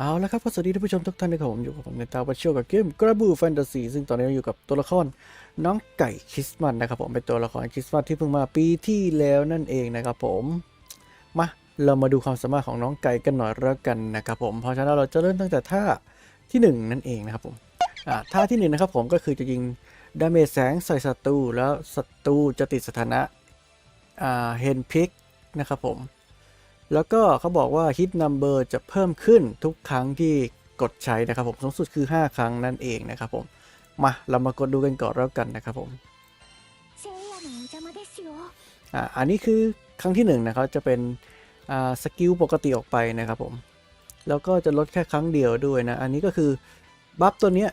เอาละครับก็สวัสดีท่านผู้ชมทุกท่านนะครับผมอยู่กับผมในตาวัชเชียวกับเกมกระบูแฟนตาซีซึ่งตอนนี้เราอยู่กับตัวละครน้องไก่คริสต์มาสนะครับผมเป็นตัวละครคริสต์มาสที่เพิ่งมาปีที่แล้วนั่นเองนะครับผมมาเรามาดูความสามารถของน้องไก่กันหน่อยแล้วกันนะครับผมเพราะฉะนั้นเราจะเริ่มตั้งแต่ท่าที่หนึ่งนั่นเองนะครับผมท่าที่หนึ่งนะครับผมก็คือจะยิงดาเมจแสงใส่ศัตรูแล้วศัตรูจะติดสถานะเฮนพิกนะครับผม แล้วก็เขาบอกว่า hit number จะเพิ่มขึ้นทุกครั้งที่กดใช้นะครับผมสูงสุดคือ 5 ครั้งนั่นเองนะครับผมมาเรามากดดูกันก่อนแล้วกันนะครับผมอันนี้คือครั้งที่1นนะครับจะเป็นสกิลปกติออกไปนะครับผมแล้วก็จะลดแค่ครั้งเดียวด้วยนะ อันนี้ก็คือบัฟตัวเนี้ย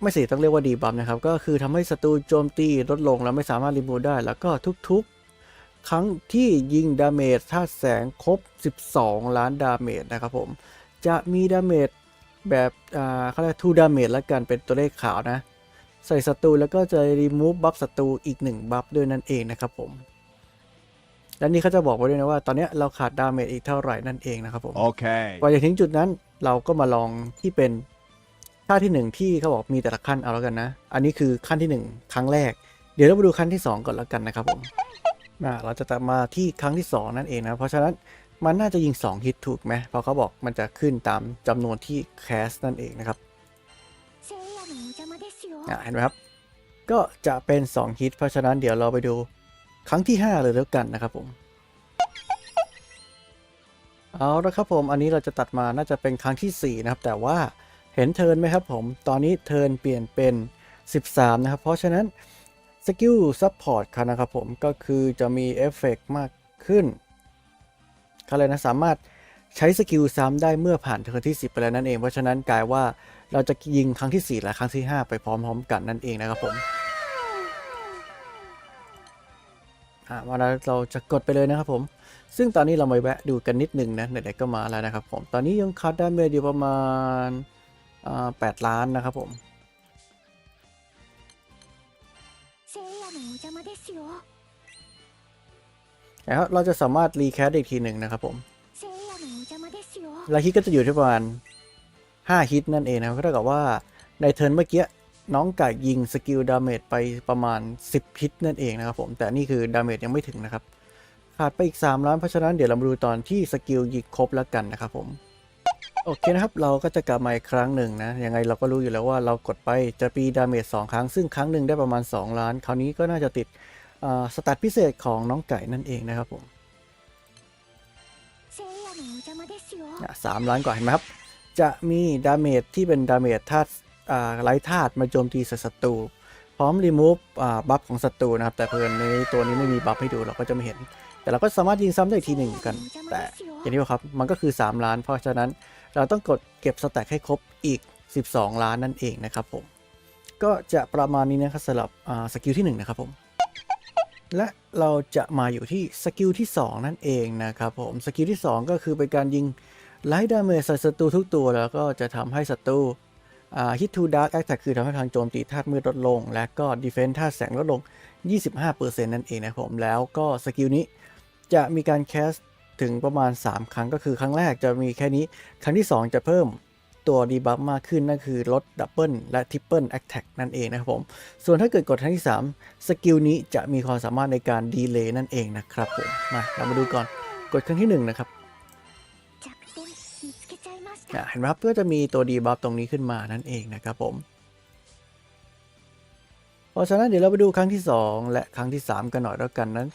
ไม่สิต้องเรียกว่าดีบัฟนะครับ ก็คือทำให้ศัตรูโจมตีลดลงแล้วไม่สามารถรีมูได้ แล้วก็ทุก ครั้งที่ยิงดาเมจธาตุแสงครบ 12 ล้านดาเมจนะครับผม จะมีดาเมจแบบอ่าเขาเรียกทูดาเมจแล้วกันเป็นตัวเลขขาวนะ ใส่ศัตรูแล้วก็จะรีมูฟบัฟศัตรูอีก 1 บัฟด้วยนั่นเองนะครับผม และนี่เขาจะบอกไว้ด้วยนะว่า ตอนเนี้ยเราขาดดาเมจอีกเท่าไหร่นั่นเองนะครับผม Okay. กว่าจะถึงจุดนั้นเราก็มาลองที่เป็นท่าที่หนึ่งที่เขาบอกมีแต่ละขั้นเอาแล้วกันนะ อันนี้คือขั้นที่หนึ่งครั้งแรก เดี๋ยวเรามาดูขั้นที่สองก่อนแล้วกันนะครับผม นะเราจะมาที่ครั้งที่ 2 นั่นเองนะ เพราะฉะนั้นมันน่าจะยิง 2 ฮิตถูกไหมเพราะเขาบอกมันจะขึ้นตามจำนวนที่แคสนั่นเองนะครับเห็นไหมครับ ก็จะเป็น 2 ฮิต เพราะฉะนั้นเดี๋ยวเราไปดูครั้งที่ 5 เลยแล้วกันนะครับผมเอาละครับผมอันนี้เราจะตัดมาน่าจะเป็นครั้งที่ 4 นะครับ แต่ว่าเห็นเทินไหมครับผม ตอนนี้เทินเปลี่ยนเป็น 13 นะครับ เพราะฉะนั้น สกิลซัพพอร์ตครับนะครับผมก็คือจะมีเอฟเฟกต์มากขึ้นเขาเลยนะสามารถใช้สกิลซ้ำได้เมื่อผ่านเทิร์นที่ 10 ไปแล้วนั่นเอง เพราะฉะนั้นกลายว่าเราจะยิงครั้งที่ 4 และครั้งที่ 5 ไปพร้อมๆกันนั่นเองนะครับผมอะมาแล้วเราจะกดไปเลยนะครับผม ซึ่งตอนนี้เรามาแวะดูกันนิดนึงนะไหนๆก็มาแล้วนะครับผม ตอนนี้ยังคัดได้เมจอยู่ประมาณอ่าแปดล้านนะครับผม 邪魔ですよ นะครับเราจะสามารถรีแคสอีกทีหนึ่งนะครับผม 聖夜のお邪魔ですよ และฮิตก็จะอยู่ที่ประมาณ5ฮิตนั่นเองนะครับก็เท่ากับว่าในเทิร์นเมื่อกี้น้องไก่ยิงสกิลดาเมจไปประมาณ 10 ฮิตนั่นเองนะครับผม แต่นี่คือดาเมจยังไม่ถึงนะครับ ขาดไปอีก 3 ล้านเพราะฉะนั้นเดี๋ยวเรามาดูตอนที่สกิลยิงครบแล้วกันนะครับผม โอเคนะครับ เราก็จะกลับมาอีกครั้งหนึ่งนะ ยังไงเราก็รู้อยู่แล้วว่าเรากดไปจะปีดาเมจสองครั้ง ซึ่งครั้งหนึ่งได้ประมาณ 2 ล้าน คราวนี้ก็น่าจะติดสตัตพิเศษของน้องไก่นั่นเองนะครับผมสามล้านกว่าเห็นไหมครับ จะมีดาเมจที่เป็นดาเมจธาตุไร้ธาตุมาโจมตีศัตรูพร้อมรีมูฟบัฟของศัตรูนะครับ แต่เพลินในตัวนี้ไม่มีบัฟให้ดูเราก็จะไม่เห็น แต่เราก็สามารถยิงซ้ำได้อีกทีหนึ่งกัน แต่อย่างที่บครับ มันก็คือ 3 ล้าน เพราะฉะนั้น เราต้องกดเก็บสแต็กให้ครบอีก 12 ล้านนั่นเองนะครับผม ก็จะประมาณนี้นะครับสำหรับสกิลที่ 1 นะครับผม และเราจะมาอยู่ที่สกิลที่ 2 นั่นเองนะครับผม สกิลที่ 2 ก็คือเป็นการยิงไลท์ดาเมจใส่ศัตรูทุกตัว แล้วก็จะทำให้ศัตรูฮิตทูดาร์กแอคแท็กคือทำให้ทางโจมตีธาตุมืดลดลง และก็ดีเฟนส์ธาตุแสงลดลง 25%นั่นเองนะผม แล้วก็สกิลนี้จะมีการแคส ถึงประมาณ 3 ครั้งก็คือครั้งแรกจะมีแค่นี้ ครั้งที่ 2 จะเพิ่มตัวดีบัฟมากขึ้นนั่นคือลดดับเบิลและทริปเปิลแอคแท็กนั่นเองนะครับผม ส่วนถ้าเกิดกดครั้งที่ 3 สกิลนี้จะมีความสามารถในการดีเลย์นั่นเองนะครับผม มาเรามาดูก่อนกดครั้งที่ 1 นะครับเห็นไหมครับก็จะมีตัวดีบัฟตรงนี้ขึ้นมานั่นเองนะครับผมเพราะฉะนั้นเดี๋ยวเราไปดูครั้งที่ 2 และครั้งที่ 3 กันหน่อยแล้วกันนั้น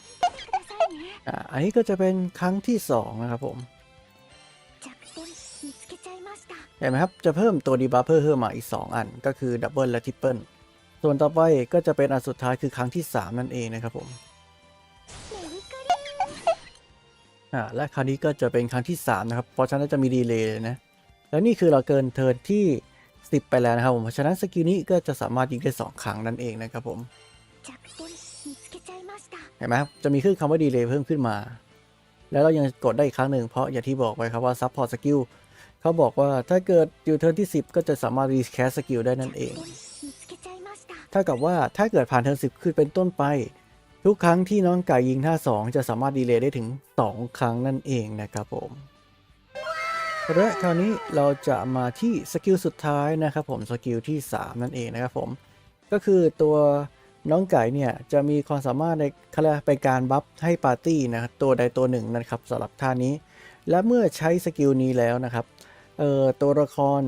อันนี้ก็จะเป็นครั้งที่สองนะครับผมเห็นไหมครับ จะเพิ่มตัวดีบัฟเพิ่มมาอีก 2 อันก็คือดับเบิลและทริปเปิลส่วนต่อไปก็จะเป็นอันสุดท้ายคือครั้งที่ 3 นั่นเองนะครับผมและครั้งนี้ก็จะเป็นครั้งที่ 3 นะครับ เพราะฉะนั้นจะมีดีเลย์นะ และนี่คือเราเกินเทิร์นที่ 10 ไปแล้วนะครับผมเพราะฉะนั้นสกิลนี้ก็จะสามารถยิงได้ 2 ครั้งนั่นเองนะครับผม เห็นไหมครับจะมีขึ้นคำว่าดีเลย์เพิ่มขึ้นมา แล้วเรายังกดได้อีกครั้งหนึ่งเพราะอย่างที่บอกไปครับว่าซัพพอร์ตสกิลเขาบอกว่าถ้าเกิดอยู่เทิร์นที่ 10 ก็จะสามารถรีแคสสกิลได้นั่นเองถ้ากับว่าถ้าเกิดผ่านเทิร์นสิบขึ้นเป็นต้นไป ทุกครั้งที่น้องไก่ยิงท่าสองจะสามารถดีเลย์ได้ถึง 2 ครั้งนั่นเองนะครับผมและคราวนี้เราจะมาที่สกิลสุดท้ายนะครับผมสกิลที่ 3 นั่นเองนะครับผม ก็คือตัว น้องไก่เนี่ยจะมีความสามารถในเขาเรียกว่าเป็นการบัฟให้ปาร์ตี้นะครับตัวใดตัวหนึ่งนะครับสำหรับท่านี้ และเมื่อใช้สกิลนี้แล้วนะครับเอ่อตัวละคร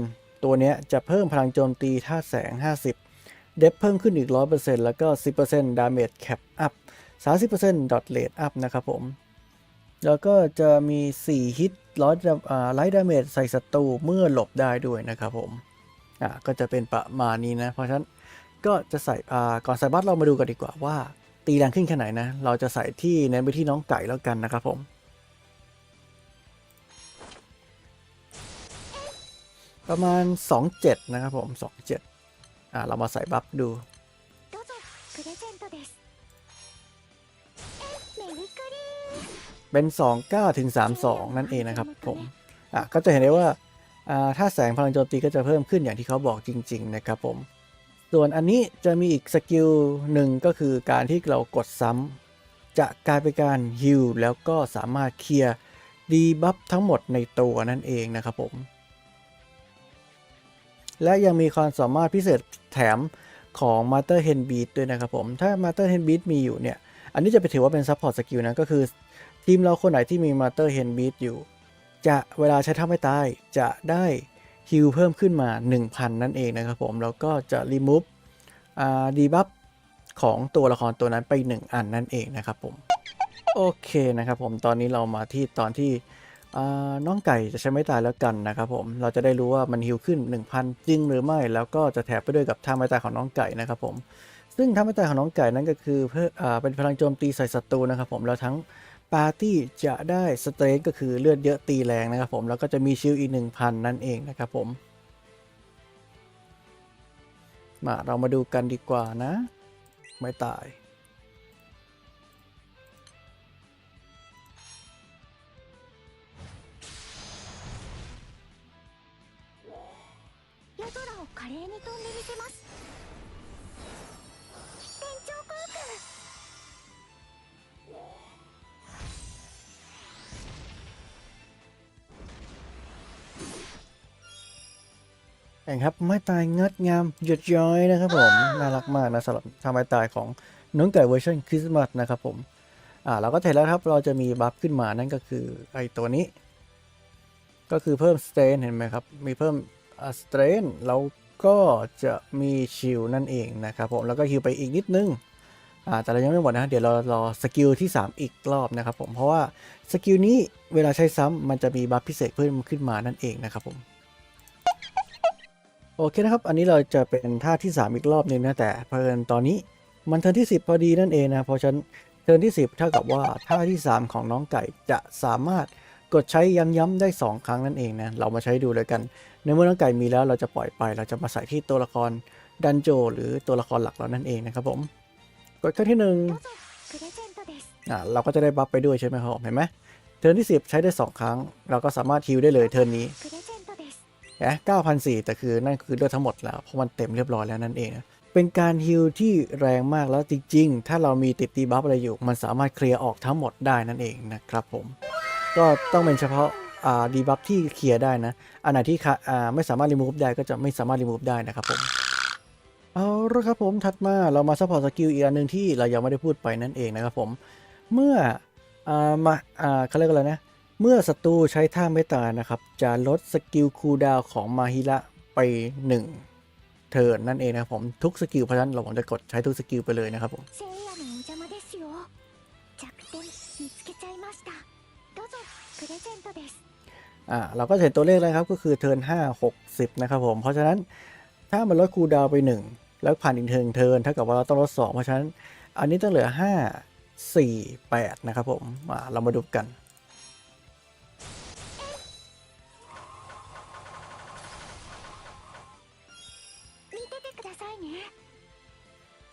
ตัวเนี้ยจะเพิ่มพลังโจมตีท่าแสง 50 เดฟเพิ่มขึ้นอีก 100%แล้วก็ 10% Damage Cap Up 30% Dot Rate Up นะครับผม แล้วก็จะมี 4 ฮิตร้อยไลท์ดาเมจใส่ศัตรูเมื่อหลบได้ด้วยนะครับผมอ่าก็จะเป็นประมาณนี้นะ เพราะฉะนั้น ก็จะใส่ก่อนใส่บัตเรามาดูกันดีกว่าว่า ตีแรงขึ้นแค่ไหนนะ เราจะใส่ที่เน้นไปที่น้องไก่แล้วกันนะครับผมประมาณ 27 นะครับผม 27 อ่า เรามาใส่บัฟดู เป็น 29 ถึง 32 นั่นเองนะครับผม อะก็จะเห็นได้ว่า อ่า ถ้าแสงพลังโจมตีก็จะเพิ่มขึ้นอย่างที่เขาบอกจริง ๆ นะครับผม ส่วนอันนี้จะมีอีกสกิลหนึ่งก็คือการที่เรากดซ้ำจะกลายเป็นการฮิลแล้วก็สามารถเคลียร์ดีบัฟทั้งหมดในตัวนั่นเองนะครับผม และยังมีความสามารถพิเศษแถมของ Master Hand Beat ด้วยนะครับผม ถ้า Master Hand Beat มีอยู่เนี่ย อันนี้จะไปถือว่าเป็น Support Skill นะ ก็คือทีมเราคนไหนที่มี Master Hand Beat อยู่ จะเวลาใช้ท่าไม่ตายจะได้ ฮิลเพิ่มขึ้นมา 1,000 นั่นเองนะครับผม แล้วก็จะ remove อ่าดีบัฟของตัวละครตัวนั้นไป 1 อันนั่นเองนะครับผม โอเคนะครับผมตอนนี้เรามาที่ตอนที่น้องไก่จะใช้ไม่ตายแล้วกันนะครับผม เราจะได้รู้ว่ามันฮิลขึ้น 1,000 จริงหรือไม่ แล้วก็จะแถบไปด้วยกับท่าไม่ตายของน้องไก่นะครับผม ซึ่งท่าไม่ตายของน้องไก่นั้นก็คือเพื่อเป็นพลังโจมตีใส่ศัตรูนะครับผม แล้วทั้ง ปาร์ตี้จะได้สเตรนก็คือเลือดเยอะตีแรงนะครับผมแล้วก็จะมีชิลอีก 1,000 นั่นเองนะครับผมมาเรามาดูกันดีกว่านะ ไม่ตาย เองครับไม่ตายงดงามหยดย้อยนะครับผมน่ารักมากนะสำหรับทำไม้ตายของน้องไก่เวอร์ชันคริสต์มาสนะครับผมอ่าเราก็เห็นแล้วครับเราจะมีบัฟขึ้นมานั่นก็คือไอตัวนี้ ก็คือเพิ่มสเตนเห็นไหมครับ มีเพิ่มสเตนแล้วก็จะมีชิลนั่นเองนะครับผมแล้วก็ฮิวไปอีกนิดนึงอ่าแต่เรายังไม่หมดนะเดี๋ยวเรารอสกิลที่ 3 อีกรอบนะครับผมเพราะว่าสกิลนี้เวลาใช้ซ้ำมันจะมีบัฟพิเศษเพิ่มขึ้นมานั่นเองนะครับผม โอเคนะครับ อันนี้เราจะเป็นท่าที่ 3 อีกรอบหนึ่งนะ แต่เพลินตอนนี้มันเทิร์นที่ 10 พอดีนั่นเองนะ เพราะฉะนั้นเทิร์นที่ 10 เท่ากับว่าท่าที่ 3 ของน้องไก่จะสามารถกดใช้ย้ำๆได้ 2 ครั้งนั่นเองนะ เรามาใช้ดูเลยกัน ในเมื่อน้องไก่มีแล้วเราจะปล่อยไป เราจะมาใส่ที่ตัวละครดันโจ หรือตัวละครหลักเรานั่นเองนะครับผม กดขั้นที่1อ่าเราก็จะได้บัฟไปด้วยใช่ไหมครับเห็นไหมเทิร์นที่ 10 ใช้ได้ 2 ครั้ง เราก็สามารถฮิวได้เลยเทิร์นนี้ นะเก้าแต่คือนั่นคือเลือดทั้งหมดแล้วเพราะมันเต็มเรียบร้อยแล้วนั่นเองเป็นการฮิลที่แรงมากแล้วจริงๆ ถ้าเรามีติดตีบัฟอะไรอยู่ มันสามารถเคลียร์ออกทั้งหมดได้นั่นเองนะครับผม ก็ต้องเป็นเฉพาะดีบัฟที่เคลียร์ได้นะ อันไหนที่ไม่สามารถรีมูฟได้ก็จะไม่สามารถรีมูฟได้นะครับผม เอาละครับผมถัดมาเรามาซัพพอร์ตสกิลอีกอันหนึ่งที่เรายังไม่ได้พูดไปนั่นเองนะครับผม เมื่อมาเขาเรียกอะไรนะ เมื่อศัตรูใช้ท่าไม่ตายนะครับ จะลดสกิลคูดาวของมาฮิระไป 1 เทิร์นนั่นเองนะผมทุกสกิลเพราะฉะนั้นเราผมจะกดใช้ทุกสกิลไปเลยนะครับผมเราก็เห็นตัวเลขแล้วครับก็คือเทิร์น5 60 นะครับผมเพราะฉะนั้นถ้ามันลดคูดาวไป 1 แล้วผ่านอีกเทิร์นเทิร์นเท่ากับว่าเราต้องลด 2 เพราะฉะนั้นอันนี้ต้องเหลือ 5 4 8 นะครับผมเรามาดูกัน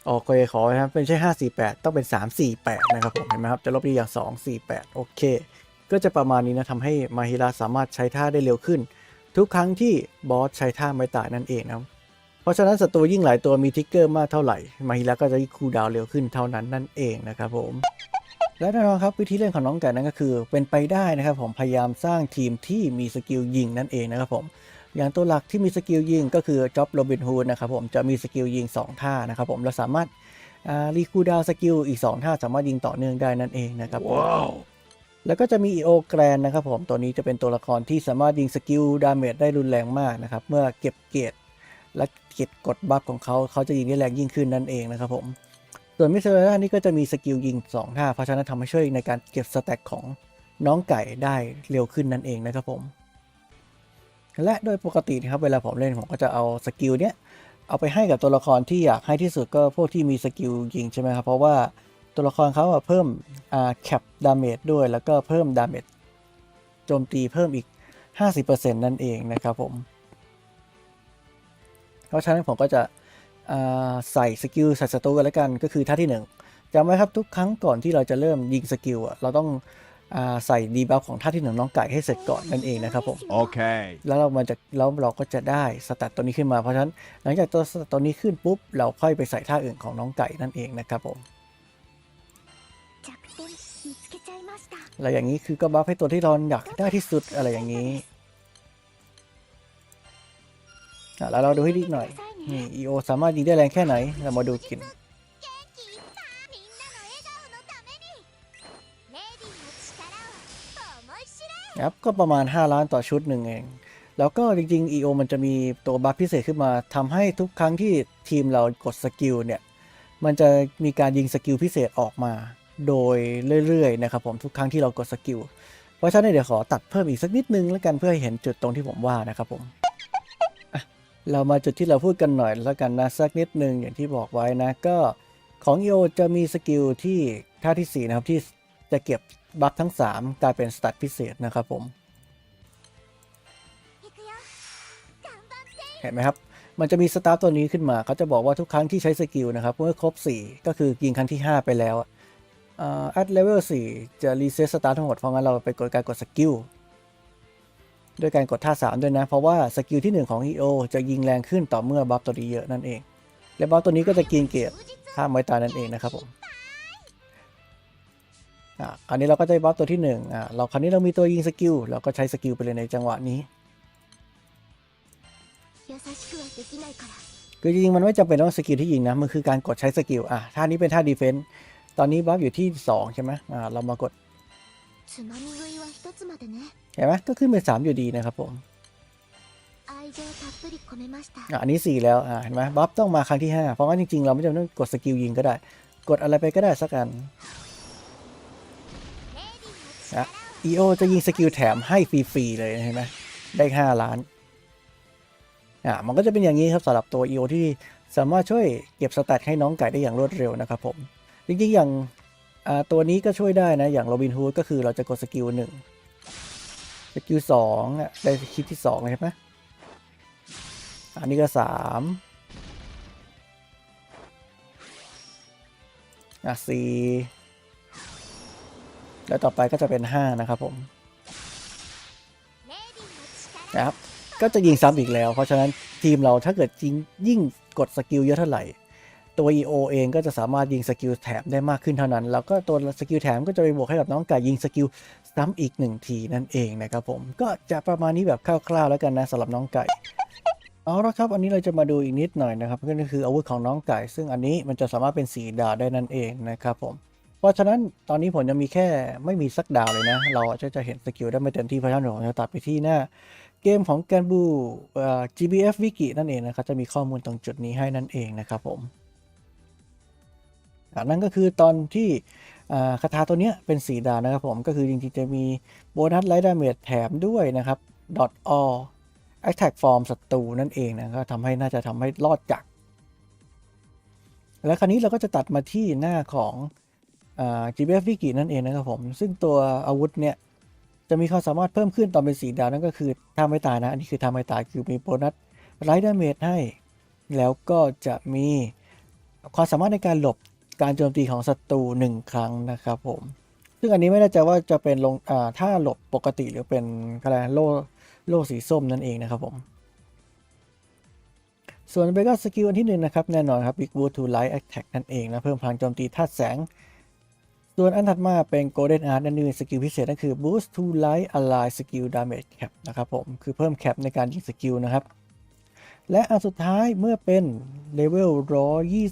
โอเคขอนะครับเป็นใช่ 548 ต้องเป็น 348 นะครับผมเห็นไหมครับ จะลบดีอย่าง 248 โอเค ก็จะประมาณนี้นะทำให้มาฮิระสามารถใช้ท่าได้เร็วขึ้น ทุกครั้งที่บอสใช้ท่าไม่ตายนั่นเองนะครับเพราะฉะนั้นศัตรูยิ่งหลายตัวมีทิกเกอร์มากเท่าไหร่ มาฮิระก็จะคูลดาวเร็วขึ้นเท่านั้นนั่นเองนะครับผมและแน่นอนครับวิธีเล่นของน้องไก่นั้นก็คือเป็นไปได้นะครับผมพยายามสร้างทีมที่มีสกิลยิงนั่นเองนะครับผม อย่างตัวหลักที่มีสกิลยิงก็คือจ็อบโรบินฮูดนะครับผมจะมีสกิลยิง 2 ท่านะครับผมเราสามารถรีคูดาวสกิลอีก 2 ท่าสามารถยิงต่อเนื่องได้นั่นเองนะครับผมแล้วก็จะมี EO แกรนนะครับผมตัวนี้จะเป็นตัวละครที่สามารถยิงสกิลดาเมจได้รุนแรงมากนะครับ เมื่อเก็บเกรดและเก็บกดบัฟของเขาเขาจะยิงได้แรงยิ่งขึ้นนั่นเองนะครับผมส่วนมิสเตอร์นี่ก็จะมีสกิลยิง 2 ท่าเพราะฉะนั้นทำให้ช่วยในการเก็บสแต็กของน้องไก่ได้เร็วขึ้นนั่นเองนะครับผม และโดยปกตินะครับเวลาผมเล่นผมก็จะเอาสกิลเนี้ยเอาไปให้กับตัวละครที่อยากให้ที่สุดก็พวกที่มีสกิลยิงใช่ไหมครับเพราะว่าตัวละครเขาอะเพิ่มอ่าแคปดาเมจด้วย แล้วก็เพิ่มดาเมจโจมตีเพิ่มอีก 50%นั่นเองนะครับผม เพราะฉะนั้นผมก็จะอ่าใส่สกิลใส่สตูกันแล้วกันก็คือท่าที่ 1จำไว้ครับทุกครั้งก่อนที่เราจะเริ่มยิงสกิลอะเราต้อง ใส่ดีบัฟของท่าที่หนึ่งน้องไก่ให้เสร็จก่อนนั่นเองนะครับผมโอเคแล้วเรามาจะแล้วเราก็จะได้สตัตตัวนี้ขึ้นมาเพราะฉะนั้นหลังจากตัวสตัตตัวนี้ขึ้นปุ๊บ เราค่อยไปใส่ท่าอื่นของน้องไก่นั่นเองนะครับผมอะไรอย่างนี้คือก็บัฟให้ตัวที่เรนอยากได้ที่สุดอะไรอย่างนี้แล้วเราดูให้ดีหน่อยนี่อีโอสามารถยิงได้แรงแค่ไหนเรามาดูกิน นะครับก็ประมาณ 5 ล้านต่อชุดหนึ่งเอง แล้วก็จริงๆ EO มันจะมีตัวบัฟพิเศษขึ้นมาทำให้ทุกครั้งที่ทีมเรากดสกิลเนี่ย มันจะมีการยิงสกิลพิเศษออกมา โดยเรื่อยๆนะครับผมทุกครั้งที่เรากดสกิล เพราะฉะนั้นเดี๋ยวขอตัดเพิ่มอีกสักนิดนึงแล้วกันเพื่อให้เห็นจุดตรงที่ผมว่านะครับผมเรามาจุดที่เราพูดกันหน่อยแล้วกันนะสักนิดนึงอย่างที่บอกไว้นะก็ของ EO จะมีสกิลที่ท่าที่4นะครับที่จะเก็บ บัฟทั้ง 3 กลายเป็นสตัตพิเศษนะครับผม เห็นไหมครับ มันจะมีสตาร์ตัวนี้ขึ้นมาเขาจะบอกว่าทุกครั้งที่ใช้สกิลนะครับ เมื่อครบ 4 ก็คือยิงครั้งที่ 5 ไปแล้วอัดเลเวล4จะรีเซ็ตสตาร์ทั้งหมด เพราะงั้นเราไปกดการกดสกิลด้วยการกดท่า 3 ด้วยนะ เพราะว่าสกิลที่ 1 ของ EO จะยิงแรงขึ้นต่อเมื่อบัฟตัวนี้เยอะนั่นเอง และบัฟตัวนี้ก็จะกินเกียรติข้าไม้ตานั่นเองนะครับผม อะคราวนี้เราก็จะบัฟตัวที่1อะเราคราวนี้เรามีตัวยิงสกิลเราก็ใช้สกิลไปเลยในจังหวะนี้คือจริงมันไม่จำเป็นต้องสกิลที่ยิงนะมันคือการกดใช้สกิลอะท่านี้เป็นท่าดีเฟนต์ตอนนี้บัฟอยู่ที่ 2 ใช่ไหมอะเรามากดเห็นไหมก็ขึ้นเป็น3อยู่ดีนะครับผมอันนี้ 4 แล้วเห็นไหมบัฟต้องมาครั้งที่ 5 เพราะว่าจริงๆ เราไม่จำเป็นต้องกดสกิลยิงก็ได้ กดอะไรไปก็ได้สักอัน นะอีโอจะยิงสกิลแถมให้ฟรีๆเลยเห็นไหมได้ 5 ล้านอ่ามันก็จะเป็นอย่างนี้ครับสำหรับตัว EO ที่สามารถช่วยเก็บสแตทให้น้องไก่ได้อย่างรวดเร็วนะครับผม จริงๆ อย่างตัวนี้ก็ช่วยได้นะ อย่างโรบินฮูดก็คือเราจะกดสกิลหนึ่งสกิลสองได้คิดที่สองเลยใช่ไหมอันนี้ก็สามอะสี่ แล้วต่อไปก็จะเป็น 5 นะครับผมนะครับก็จะยิงซ้ำอีกแล้ว เพราะฉะนั้นทีมเราถ้าเกิดยิงยิ่งกดสกิลเยอะเท่าไหร่ ตัว EO เองก็จะสามารถยิงสกิลแถมได้มากขึ้นเท่านั้น แล้วก็ตัวสกิลแถมก็จะไปบวกให้กับน้องไก่ยิงสกิลซ้ำอีก 1 ทีนั่นเองนะครับผมก็จะประมาณนี้แบบคร่าวๆแล้วกันนะสำหรับน้องไก่เอาละครับ อันนี้เราจะมาดูอีกนิดหน่อยนะครับก็คืออาวุธของน้องไก่ ซึ่งอันนี้มันจะสามารถเป็นสีดาได้นั่นเองนะครับผม ราะฉะนั้นตอนนี้ผมยังมีแค่ไม่มีสักดาวเลยนะ เราจะจะเห็นสกิลได้ไม่เต็มที่เพราะฉะนั้นผมจะตัดไปที่หน้าเกมของแกนบูเอ่อ GBF Wiki นั่นเองนะครับ จะมีข้อมูลตรงจุดนี้ให้นั่นเองนะครับผมนั่นก็คือตอนที่คาถาตัวนี้เป็นสีดาวนะครับผม ก็คือจริงๆจะมีโบนัสไลท์ดาเมจแถมด้วยนะครับ dot all attack form ศัตรูนั่นเองนะก็ทำให้น่าจะทำให้รอดจาก และคราวนี้เราก็จะตัดมาที่หน้าของ อ่า GBF Wiki นั่นเองนะครับผม ซึ่งตัวอาวุธเนี่ย จะมีความสามารถเพิ่มขึ้นตอนเป็นสีดาวนั่นก็คือท่าไม่ตายนะ อันนี้คือท่าไม่ตายคือมีโบนัสไลท์ดาเมจให้ แล้วก็จะมีความสามารถในการหลบการโจมตีของศัตรูหนึ่งครั้งนะครับผม ซึ่งอันนี้ไม่แน่ใจว่าจะเป็นลงถ้าหลบปกติหรือเป็นอะไรโล่โล่สีส้มนั่นเองนะครับผม ส่วนเบก้าสกิลอันที่หนึ่งนะครับแน่นอนครับ Big Wood to Light Attack นั่นเองนะเพิ่มพลังโจมตีธาตุแสง ส่วนอันถัดมาเป็น Golden Art นั่นคือสกิลพิเศษนั่นคือ Boost to Light Ally Skill Damage Cap นะครับผม คือเพิ่มแคปในการยิงสกิลนะครับ และอันสุดท้ายเมื่อเป็นเลเวล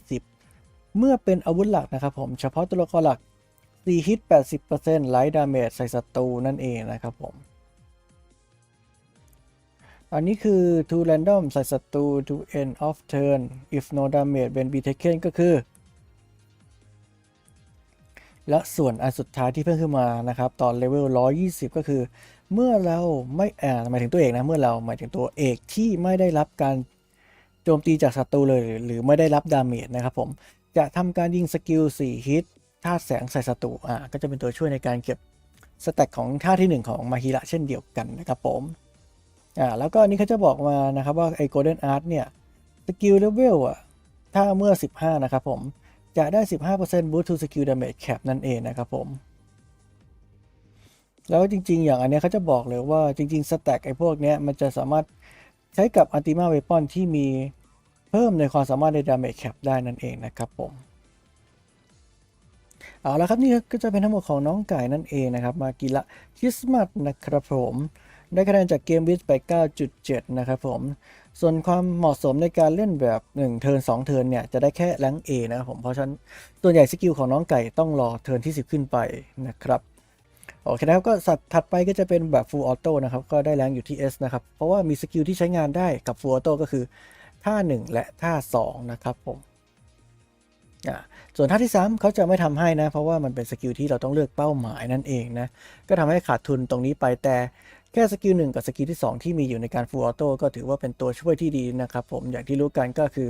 120 เมื่อเป็นอาวุธหลักนะครับผม เฉพาะตัวละครหลัก4ฮิต80% Light Damage ใส่ศัตรูนั่นเองนะครับผม อันนี้คือ to random ใส่ศัตรู to end of turn if no damage when be taken ก็คือ และส่วนอันสุดท้ายที่เพิ่มขึ้นมานะครับตอนเลเวล 120 ก็คือ เมื่อเราไม่อ่าหมายถึงตัวเอกนะ เมื่อเราหมายถึงตัวเอกที่ไม่ได้รับการโจมตีจากศัตรูเลย หรือไม่ได้รับดาเมจนะครับผมจะทำการยิงสกิล 4 ฮิตธาตุแสงใส่ศัตรูอ่าก็จะเป็นตัวช่วยในการเก็บสแต็กของท่าที่ 1 ของมาฮิระเช่นเดียวกันนะครับผมอ่าแล้วก็อันนี้เขาจะบอกมานะครับว่าไอ้ Golden Art เนี่ยสกิลเลเวลอะถ้าเมื่อ 15 นะครับผม จะได้ 15% boost to skill damage cap นั่นเองนะครับผม แล้วจริงๆ อย่างอันเนี้ยเขาจะบอกเลยว่าจริงๆสแต็กไอ้พวกเนี้ยมันจะสามารถใช้กับ Ultima Weapon ที่มีเพิ่มในความสามารถใน damage cap ได้นั่นเองนะครับผมเอาละครับนี่ก็จะเป็นทั้งหมดของน้องไก่นั่นเองนะครับ มากิละคริสต์มาสนะครับผม ได้คะแนนจากเกมวิสไป 9.7 นะครับผม ส่วนความเหมาะสมในการเล่นแบบ1เทิร์น2เทิร์นเนี่ยจะได้แค่แรงเอนะครับผมเพราะฉะนั้นส่วใหญ่สกิลของน้องไก่ต้องรอเทิร์นที่ 10 ขึ้นไปนะครับโอเคนะครับก็สัตว์ถัดไปก็จะเป็นแบบ Full Auto นะครับก็ได้แรงอยู่ที่ S นะครับเพราะว่ามีสกิลที่ใช้งานได้กับ Full Auto ก็คือท่า 1 และท่า 2 นะครับผมอ่าส่วนท่าที่ 3เขาจะไม่ทำให้นะ เพราะว่ามันเป็นสกิลที่เราต้องเลือกเป้าหมายนั่นเองนะ ก็ทำให้ขาดทุนตรงนี้ไปแต่ แค่สกิลหนึ่งกับสกิลที่ 2 ที่มีอยู่ในการ Full Auto ก็ถือว่าเป็นตัวช่วยที่ดีนะครับผมอย่างที่รู้กันก็คือ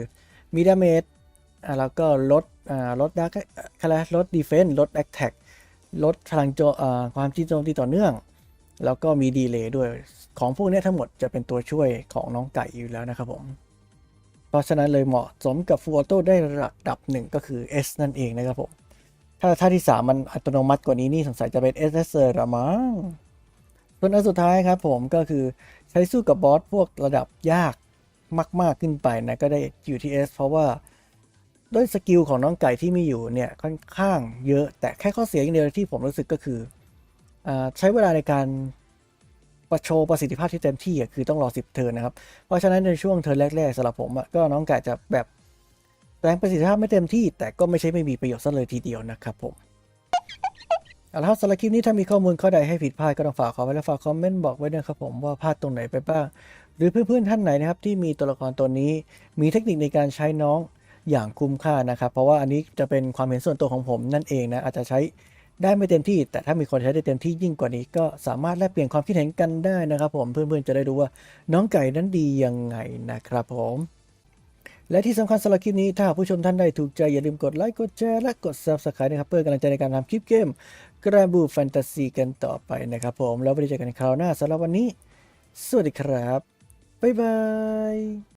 มีดาเมจแล้วก็ลดลดดักอะไรลดดีเฟนส์ลดแอคแท็กลดพลังโจอ่าความที่โจมตีต่อเนื่อง แล้วก็มีดีเลย์ด้วยของพวกนี้ทั้งหมดจะเป็นตัวช่วยของน้องไก่อยู่แล้วนะครับผม เพราะฉะนั้นเลยเหมาะสมกับ Full Auto ได้ระดับหนึ่งก็คือ S นั่นเองนะครับผม ถ้าท่าที่ 3 มันอัตโนมัติกว่านี้นี่สงสัยจะเป็น S S เละมั้ง ส่วนอันสุดท้ายครับผมก็คือใช้สู้กับบอสพวกระดับยากมาก ๆ ขึ้นไปนะก็ได้อยู่ที่ S เพราะว่าด้วยสกิลของน้องไก่ที่มีอยู่เนี่ยค่อนข้างเยอะ แต่แค่ข้อเสียอย่างเดียวที่ผมรู้สึกก็คืออใช้เวลาในการประโชว์ประสิทธิภาพที่เต็มที่คือต้องรอ 10 เทิร์นนะครับ เพราะฉะนั้นในช่วงเทิร์นแรก ๆสำหรับผมก็น้องไก่จะแบบแสดงประสิทธิภาพไม่เต็มที่ แต่ก็ไม่ใช่ไม่มีประโยชน์ซะเลยทีเดียวนะครับผม เอาละครับสำหรับคลิปนี้ถ้ามีข้อมูลข้อใดให้ผิดพลาดก็ต้องฝากขอไว้และฝากคอมเมนต์บอกไว้ด้วยครับผมว่าพลาดตรงไหนไปบ้าง หรือเพื่อนๆท่านไหนนะครับที่มีตัวละครตัวนี้ มีเทคนิคในการใช้น้องอย่างคุ้มค่านะครับ เพราะว่าอันนี้จะเป็นความเห็นส่วนตัวของผมนั่นเองนะอาจจะใช้ได้ไม่เต็มที่ แต่ถ้ามีคนใช้ได้เต็มที่ยิ่งกว่านี้ ก็สามารถแลกเปลี่ยนความคิดเห็นกันได้นะครับ ผมเพื่อนๆจะได้รู้ว่าน้องไก่นั้นดียังไงนะครับผม และที่สำคัญสำหรับคลิปนี้ถ้าผู้ชมท่านใดถูกใจ อย่าลืมกดไลค์กดแชร์และกด Subscribe นะครับ เพื่อกำลังใจในการทำคลิปเกมกระบูแฟนตาซีกันต่อไปนะครับผมแล้วไว้เจอกันในคราวหน้าสำหรับวันนี้ สวัสดีครับ บ๊ายบาย